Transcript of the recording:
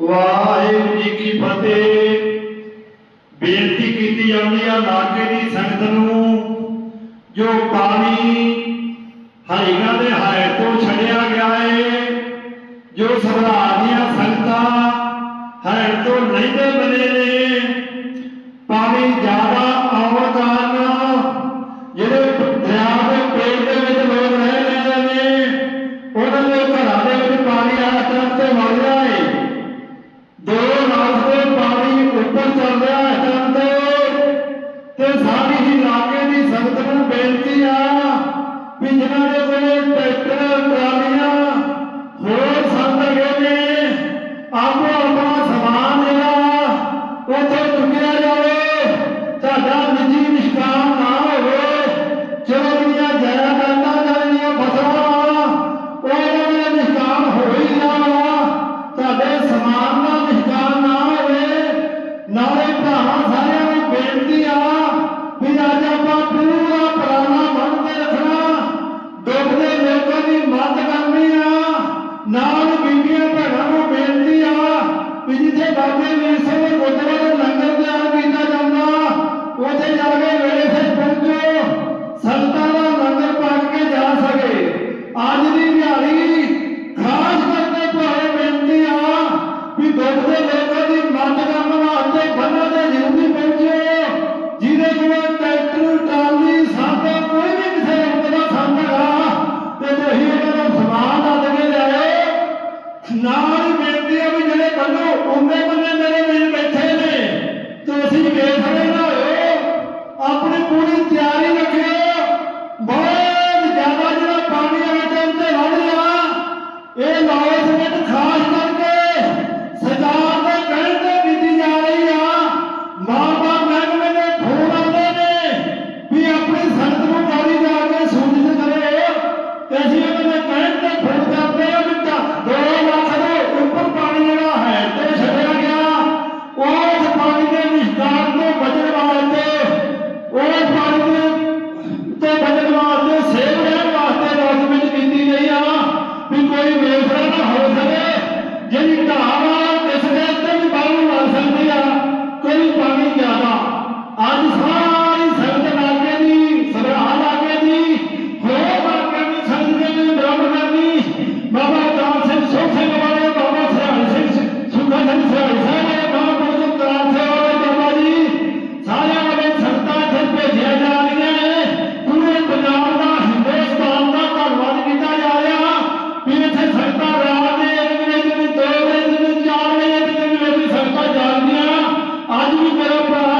ਵਾਹਿਗੁਰੂ ਜੀ ਕੀ ਫਤਿਹ। ਬੇਨਤੀ ਕੀਤੀ ਜਾਂਦੀ ਆ ਲਾਗੇ ਦੀ ਸੰਗਤ ਨੂੰ, ਜੋ ਪਾਣੀ ਹਰੀਗਾ ਦੇ ਹਾਇ ਤੋਂ ਛੜਿਆ ਗਿਆ ਏ, ਜੋ ਸਰਦਾਰ ਦੀਆਂ ਸੰਗਤਾਂ ਹਰ ਤੋਂ ਲੈਂਦੇ ਬਨੇ ਨੇ Thank you.